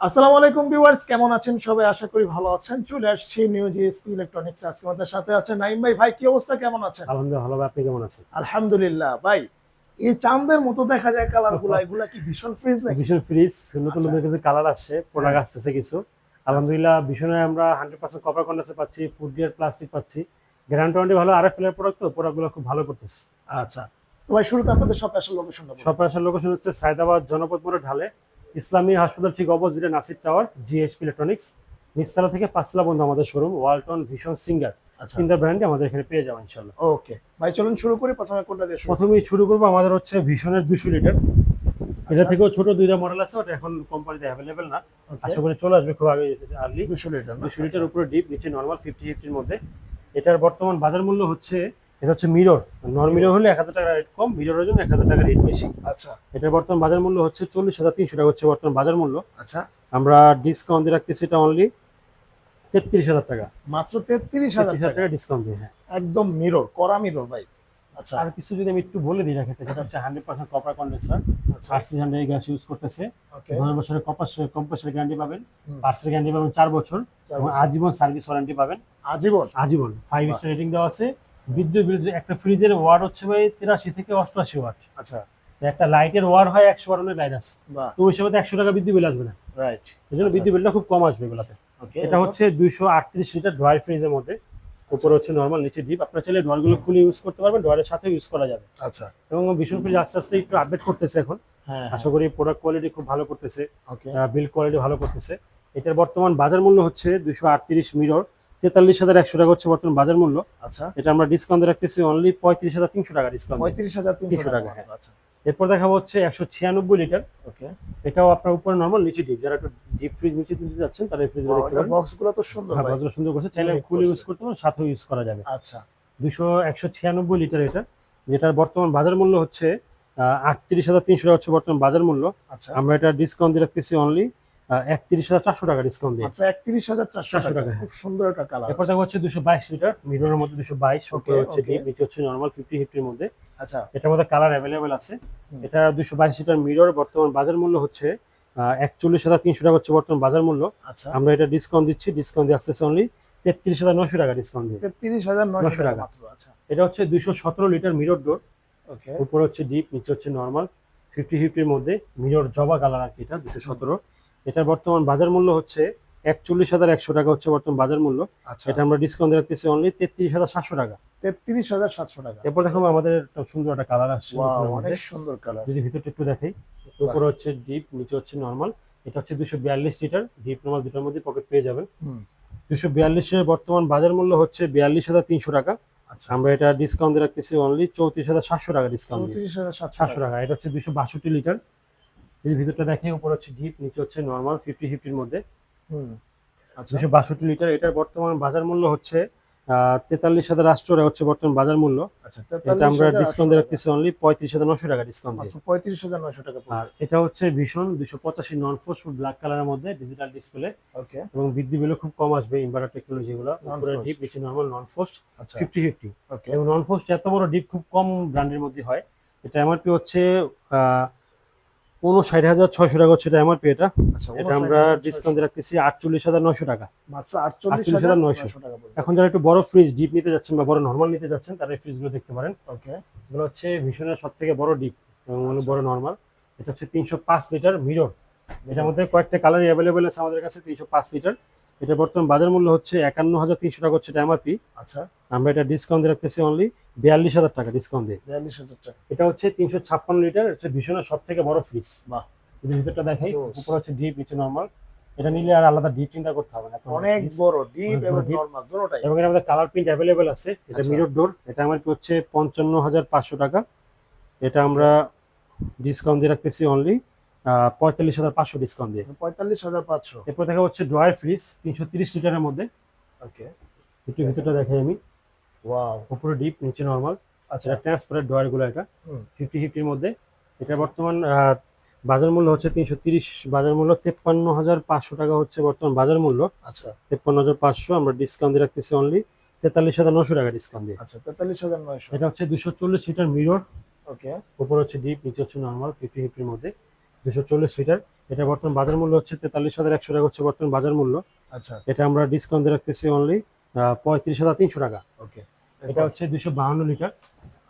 আসসালামু আলাইকুম ভিউয়ার্স কেমন আছেন সবাই? আশা করি ভালো আছেন। চলে আসছি নিউ জিএসপি ইলেকট্রনিক্স আজকে আমাদের সাথে আছে নাইম ভাই। ভাই কি অবস্থা? কেমন আছেন? আলহামদুলিল্লাহ ভালো। আপনি কেমন আছেন? আলহামদুলিল্লাহ ভাই। এই চাঁদের মতো দেখা যায় কালারগুলা। এগুলা কি ভীষণ ফ্রিজ নাকি? ভীষণ ফ্রিজ নতুন আচ্ছা। নতুন কিছু কালার আসছে প্রোডাক্ট হ্যাঁ। আসতেছে কিছু। আলহামদুলিল্লাহ ভীষণে আমরা হান্ড্রেড পার্সেন্ট কপার কন্ডেন্সার পাচ্ছি ফুড গ্রেড প্লাস্টিক পাচ্ছি। গ্যারান্টি ওয়ারেন্টি ভালো আর এফ এর প্রোডাক্ট তো প্রোডাক্টগুলো খুব ভালো করতেছে। আচ্ছা। তো ভাই শুরুতে আপনাদের সব আসল লোকেশনটা। সব আসার লোকেশন হচ্ছে সায়দাবাদ জনপদ মোড়ে ঢালে। ইসলামী হাসপাতাল ঠিক অপোজিটে নাসির টাওয়ার জিএসপি ইলেকট্রনিক্স নিচতলা থেকে পাঁচতলা বন্ধু আমাদের শোরুম ওয়ালটন ভীষণ সিঙ্গার আচ্ছা। তিনটা ব্র্যান্ডে আমাদের এখানে পেয়ে যাবেন ইনশাল্লাহ ওকে ভাই চলুন শুরু করি প্রথমে কোনটা দিয়ে শুরু প্রথমেই শুরু করব আমাদের হচ্ছে ভীষণের দুশো লিটার এটা আচ্ছা, থেকেও ছোট দুইটা মডেল আছে ওটা এখন কোম্পানিতে অ্যাভেলেবেল না। আশা করি চলে আসবে খুব আগে আর্লি 200 লিটার দুশো লিটার উপরে ডিপ নিচে নর্মাল ফিফটি ফিফটির মধ্যে। এটার বর্তমান বাজার মূল্য হচ্ছে এটা হচ্ছে মিরর নন মিরর হলে এক হাজার টাকা রেট কম মিররের জন্য এক হাজার টাকা রেট বেশি। আচ্ছা। এটার বর্তমান বাজার মূল্য হচ্ছে চল্লিশ হাজার তিনশো টাকা হচ্ছে বর্তমান বাজার মূল্য। আচ্ছা। আমরা ডিসকাউন্ট দিয়ে রাখতেছি এটা অনলি তেত্রিশ হাজার টাকা। মাত্র তেত্রিশ হাজার টাকা। ডিসকাউন্ট দিয়ে হ্যাঁ। একদম মিরর করা মিরর ভাই। আচ্ছা। আর কিছু যদি আমি একটু বলে দিই রাখতে সেটা হচ্ছে hundred percent copper condenser RC hundred gas use করতেছে। দশ বছরের কপার কম্পাসের গ্যারান্টি পাবেন। পার্সের গ্যারান্টি পাবেন চার বছর। এবং আজীবন সার্ভিস ওয়ারেন্টি পাবেন। আজীবন। আজীবন। ফাইভ। স্টার রেটিং দেওয়া আছে। বিদ্যুৎ বিল একটা ফ্রিজের ওয়াট হচ্ছে ভাই তিরাশি থেকে অষ্টআশি ওয়াট। আচ্ছা। একটা লাইটের ওয়ার হয় একশো ওয়াটের লাইট আছে। তো ওই সময় একশো টাকা বিদ্যুৎ বিল আসবে না। রাইট এই জন্য আচ্ছা, বিদ্যুৎ বিলটা খুব কম আসবে এগুলাতে। ওকে এটা হচ্ছে দুইশো আটত্রিশ লিটার ড্রয়ার ফ্রিজের মধ্যে। উপরে হচ্ছে নর্মাল নিচে ডিপ আপনার চাইলে ড্রয়ারগুলো খুলে ইউজ করতে পারবেন ড্রয়ারের সাথে ইউজ করা যাবে। আচ্ছা। এবং ভীষণ ফ্রিজ আস্তে আস্তে একটু আপডেট করতেছে এখন। হ্যাঁ আশা করি প্রোডাক্ট কোয়ালিটি খুব ভালো করতেছে। বিল কোয়ালিটি ভালো করতেছে। এটার বর্তমান বাজার মূল্য হচ্ছে দুশো আটত্রিশ মিরর তেতাল্লিশ হাজার একশো টাকা হচ্ছে বর্তমান বাজার মূল্য। আচ্ছা। এটা আমরা ডিসকাউন্ট রাখতেছি অনলি পঁয়ত্রিশ হাজার তিনশো টাকা ডিসকাউন্ট পঁয়ত্রিশ হাজার তিনশো টাকা টাকা, আচ্ছা। এরপর দেখাবো হচ্ছে একশো ছিয়ানব্বই লিটার ওকে। এটাও আপনার উপরে নর্মাল নিচে ডিপ যারা একটু ডিপ ফ্রিজ নিচে দিতে যাচ্ছেন তারা এই ফ্রিজ দেখতে পারেন। বক্সগুলো তো সুন্দর হ্যাঁ, ভাই। বক্সগুলো সুন্দর করছে। চাইলে ফুল ইউজ করতে পারেন সাথেও ইউজ করা যাবে। আচ্ছা। দুশো একশো ছিয়ানব্বই লিটার এটা। যেটার বর্তমান বাজার মূল্য হচ্ছে আটত্রিশ হাজার তিনশো টাকা হচ্ছে বর্তমান বাজার মূল্য। আচ্ছা। আমরা এটা ডিসকাউন্ট দিয়ে রাখতেছি অনলি একত্রিশ হাজার চারশো টাকা ডিসকাউন্ট দিয়ে। একত্রিশ হাজার চারশো টাকা। হ্যাঁ। খুব সুন্দর একটা কালার এরপর দেখা হচ্ছে দুশো বাইশ লিটার মিররের মধ্যে দুশো বাইশ উপরে হচ্ছে ডিপ নিচে হচ্ছে নর্মাল ফিফটি ফিফটির মধ্যে। আচ্ছা। এটার মধ্যে কালার অ্যাভেলেবেল আছে। এটা দুশো বাইশ লিটার মিরর বর্তমান বাজার মূল্য হচ্ছে একচল্লিশ হাজার তিনশো টাকা হচ্ছে বর্তমান বাজার মূল্য। আচ্ছা। আমরা এটা ডিসকাউন্ট দিচ্ছি ডিসকাউন্ট দিয়ে আসতেছে অনলি তেত্রিশ হাজার নশো টাকা ডিসকাউন্ট দিয়ে। তেত্রিশ হাজার 900 টাকা। আচ্ছা। এটা হচ্ছে দুশো সতেরো লিটার মিরর ডোর ওকে উপরে হচ্ছে ডিপ নিচে হচ্ছে নর্মাল ফিফটি ফিফটির মধ্যে মিরর জবা কালার আর কি এটা দুশো সতেরো। এটার বর্তমান বাজার মূল্য হচ্ছে একচল্লিশ হাজার একশো টাকা হচ্ছে বর্তমান বাজার মূল্য। আচ্ছা। এটা আমরা ডিসকাউন্ট রাখতেছি অনলি তেত্রিশ হাজার সাতশো টাকা। তেত্রিশ হাজার সাতশো টাকা। এরপর দেখো আমাদের একটা সুন্দর একটা কালার আসছে অনেক সুন্দর কালার যদি ভিতরটা একটু দেখাই উপরে হচ্ছে ডিপ নিচে হচ্ছে নর্মাল এটা হচ্ছে দুশো বিয়াল্লিশ লিটার ডিপ নর্মাল দুটোর মধ্যে পকেট পেয়ে যাবেন। দুশো বিয়াল্লিশের বর্তমান বাজার মূল্য হচ্ছে বিয়াল্লিশ হাজার তিনশো টাকা। আচ্ছা। আমরা এটা ডিসকাউন্ট দিয়ে রাখতেছি অনলি চৌত্রিশ হাজার সাতশো টাকা ডিসকাউন্ট সাতশো টাকা। এটা হচ্ছে দুশো বাষট্টি লিটার যদি ভিতরটা দেখে উপরে হচ্ছে ডিপ নিচে হচ্ছে নর্মাল ফিফটি ফিফটির মধ্যে। হুম। আচ্ছা। দুশো বাষট্টি লিটার এটার বর্তমান বাজার মূল্য হচ্ছে তেতাল্লিশ হাজার রাষ্ট্র হচ্ছে বর্তমান বাজার মূল্য। আচ্ছা এটা আমরা ডিসকাউন্ট দিয়ে রাখতেছি অনলি পঁয়ত্রিশ হাজার নশো টাকা ডিসকাউন্ট দিয়ে। পঁয়ত্রিশ হাজার নয়শো টাকা আর এটা হচ্ছে ভীষণ দুশো পঁচাশি নন ফোর্স ব্ল্যাক কালারের মধ্যে ডিজিটাল ডিসপ্লে ওকে এবং বিদ্যুৎ বিলও খুব কম আসবে ইনভার্টার টেকনোলজি গুলো। উপরে ডিপ নিচে নর্মাল নন ফোস্ট আচ্ছা। ফিফটি ফিফটি ওকে এবং নন ফোস্ট এত বড় ডিপ খুব কম ব্র্যান্ডের মধ্যে হয়। এটা এমআরপি হচ্ছে উনষাট হাজার ছয়শো টাকা হচ্ছে এটা এমআরপি এটা। আচ্ছা এটা আমরা ডিসকাউন্ট রাখতেছি আটচল্লিশ হাজার নয়শো টাকা। মাত্র আটচল্লিশ 48,900 হাজার নয়শো। এখন যারা একটু বড় ফ্রিজ ডিপ নিতে যাচ্ছেন বা বড় নর্মাল নিতে যাচ্ছেন তারা এই ফ্রিজগুলো দেখতে পারেন। ওকে। এগুলো হচ্ছে ভীষণের সব থেকে বড় ডিপ এবং আচ্ছা। বড় নর্মাল এটা হচ্ছে তিনশো পাঁচ লিটার মিরর এটার মধ্যে কয়েকটা কালার অ্যাভেলেবেল আছে আমাদের কাছে তিনশো পাঁচ লিটার। এটা বর্তমান বাজার মূল্য হচ্ছে একান্ন হাজার তিনশো টাকা হচ্ছে এটা এমআরপি আচ্ছা। আমরা এটা ডিসকাউন্ট দিয়ে রাখতেছি অনলি বিয়াল্লিশ হাজার টাকা ডিসকাউন্ট দিয়ে। বিয়াল্লিশ হাজার টাকা। এটা হচ্ছে তিনশো ছাপ্পান্ন লিটার হচ্ছে ভীষণের সব থেকে বড় ফ্রিজ বাহ। যদি ভিতরটা দেখাই। উপরে হচ্ছে ডিপ নিচে নর্মাল এটা নিলে আর আলাদা ডিপ চিন্তা করতে হবে না অনেক বড় ডিপ এবং। নরমাল দুটোটাই। এবং এর আমাদের কালার প্রিন্ট অ্যাভেলেবেল আছে এটা আচ্ছা। মিরর ডোর এটা আমার হচ্ছে পঞ্চান্ন হাজার পাঁচশো টাকা। এটা আমরা ডিসকাউন্ট দিয়ে রাখতেছি অনলি পঁয়তাল্লিশ হাজার পাঁচশো ডিসকাউন্ট দিয়ে। পঁয়তাল্লিশ হাজার পাঁচশো। এরপর দেখা হচ্ছে ড্রয়ার ফ্রিজ তিনশো তিরিশ লিটারের মধ্যে। ওকে একটু ভিতরটা দেখাই আমি। ওয়াও উপরে ডিপ নিচে নর্মাল আচ্ছা। এটা ট্রান্সপারেন্ট ড্রয়ারগুলো এটা। ফিফটি ফিফটির মধ্যে। এটা বর্তমান বাজার মূল্য হচ্ছে তিনশো তিরিশ বাজার মূল্য তেপ্পান্ন হাজার পাঁচশো টাকা হচ্ছে বর্তমান বাজার মূল্য। আচ্ছা। তেপ্পান্ন হাজার পাঁচশো আমরা ডিসকাউন্ট দিয়ে রাখতেছি অনলি তেতাল্লিশ হাজার নশো টাকা ডিসকাউন্ট দিয়ে। আচ্ছা তেতাল্লিশ হাজার নয়শো। এটা হচ্ছে দুশো চল্লিশ লিটার মিরর ওকে উপর হচ্ছে ডিপ নিচে হচ্ছে নর্মাল ফিফটি ফিফটির মধ্যে। দুশো চল্লিশ লিটার। এটা বর্তমান বাজার মূল্য হচ্ছে তেতাল্লিশ হাজার একশো টাকা হচ্ছে বর্তমান বাজার মূল্য। আচ্ছা। এটা আমরা ডিসকাউন্ট দিয়ে রাখতেছি অনলি পঁয়ত্রিশ হাজার তিনশো টাকা। ওকে এটা হচ্ছে দুশো বাহান্ন লিটার।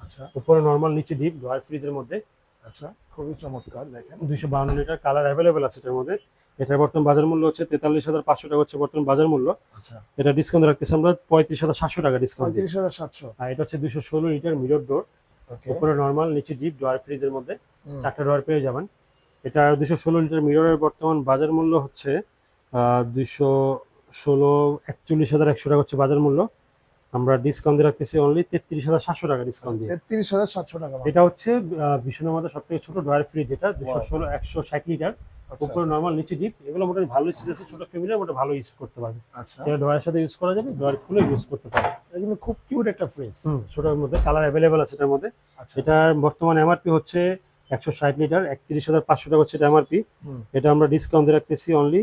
আচ্ছা। উপরে নর্মাল নিচে ডিপ ড্রয়ার ফ্রিজের মধ্যে। আচ্ছা। খুবই চমৎকার দেখেন। দুইশো বাহান্ন লিটার কালার অ্যাভেলেবেল আছে এটার মধ্যে। এটার বর্তমান বাজার মূল্য হচ্ছে তেতাল্লিশ হাজার পাঁচশো টাকা হচ্ছে বর্তমান বাজার মূল্য। আচ্ছা। এটা ডিসকাউন্ট রাখতেছি আমরা পঁয়ত্রিশ হাজার সাতশো টাকা ডিসকাউন্ট পঁয়ত্রিশ হাজার সাতশো। আর এটা হচ্ছে দুশো ষোলো লিটার মিরর ডোর ওকে উপরে নর্মাল নিচে ডিপ ড্রয়ার ফ্রিজের মধ্যে। চারটা ড্রয়ার পেয়ে যাবেন। এটা দুশো ষোলো লিটার মিররের বর্তমান বাজার মূল্য হচ্ছে দুশো ষোলো একচল্লিশ হাজার একশো টাকা হচ্ছে বাজার মূল্য। আমরা ডিসকাউন্ট দিয়ে রাখতেছি অনলি তেত্রিশ হাজার সাতশো টাকা ডিসকাউন্ট দিয়ে। তেত্রিশ হাজার সাতশো টাকা এটা হচ্ছে ভীষণের মধ্যে সব থেকে ছোট ড্রয়ার ফ্রিজ যেটা দুশো ষোলো একশো ষাট লিটার। আচ্ছা। উপরে নর্মাল নিচে ডিপ এগুলো মোটামুটি ভালো ইউজ আছে ছোট ফ্যামিলি মোটা ভালো ইউজ করতে পারবে। আচ্ছা। সেটা ড্রয়ারের সাথে ইউজ করা যাবে ড্রয়ার খুলে ইউজ করতে পারবে। এটা কিন্তু খুব কিউট একটা ফ্রিজ ছোটোর মধ্যে কালার অ্যাভেলেবেল আছে এটার মধ্যে। আচ্ছা। এটার বর্তমান এমআরপি হচ্ছে একশো ষাট লিটার একত্রিশ হাজার পাঁচশো টাকা হচ্ছে এটা এমআরপি এটা আমরা ডিসকাউন্ট দিয়ে রাখতেছি অনলি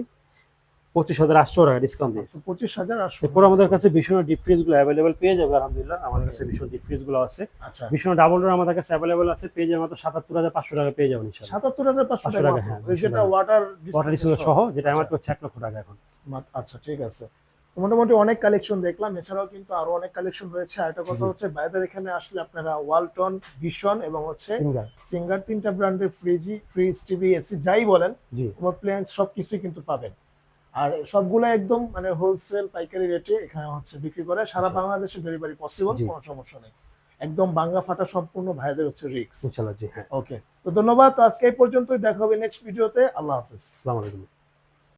পঁচিশ হাজার আটশো টাকা ডিসকাউন্ট দিয়ে। পঁচিশ হাজার আটশো এরপর আমাদের কাছে ভীষণ ডিপ ফ্রিজগুলো অ্যাভেলেবেল পেয়ে যাবে আলহামদুলিল্লাহ। আমাদের কাছে ভীষণ ডিপ ফ্রিজগুলো আছে। আচ্ছা। ভীষণ ডাবল ডোর আমাদের কাছে অ্যাভেলেবেল আছে পেয়ে যাবে মাত্র সাতাত্তর হাজার পাঁচশো টাকা পেয়ে যাবেন সাতাত্তর হাজার পাঁচশো টাকা হ্যাঁ, ওই যেটা 500 ওয়াটার ওয়াটার ডিসপ্লে সহ। যেটা আচ্ছা। এমআরপি হচ্ছে এক লক্ষ টাকা এখন। আচ্ছা ঠিক আছে। মোটামুটি অনেক কালেকশন দেখলাম। এছাড়াও কিন্তু আরও অনেক কালেকশন রয়েছে। আর একটা কথা হচ্ছে বাইরের এখানে আসলে আপনারা ওয়ালটন ভিশন এবং হচ্ছে সিঙ্গার তিনটা ব্র্যান্ডের ফ্রিজি ফ্রিজ টিভি এসি যাই বলেন জি। প্লেন্স সব কিছুই কিন্তু পাবেন। আর সবগুলো একদম মানে হোলসেল পাইকারি রেটে এখানে হচ্ছে বিক্রি করে। সারা আচ্ছা। বাংলাদেশে ডেলিভারি পসিবল কোনো সমস্যা নেই। একদম বাংলা ফাটা সম্পূর্ণ ভাইদের হচ্ছে রিক্স ইনশাল্লাহ জি হ্যাঁ। ওকে তো ধন্যবাদ। তো আজকে এই পর্যন্তই। দেখা হবে নেক্সট ভিডিওতে আল্লাহ হাফিজ। আসসালামু আলাইকুম।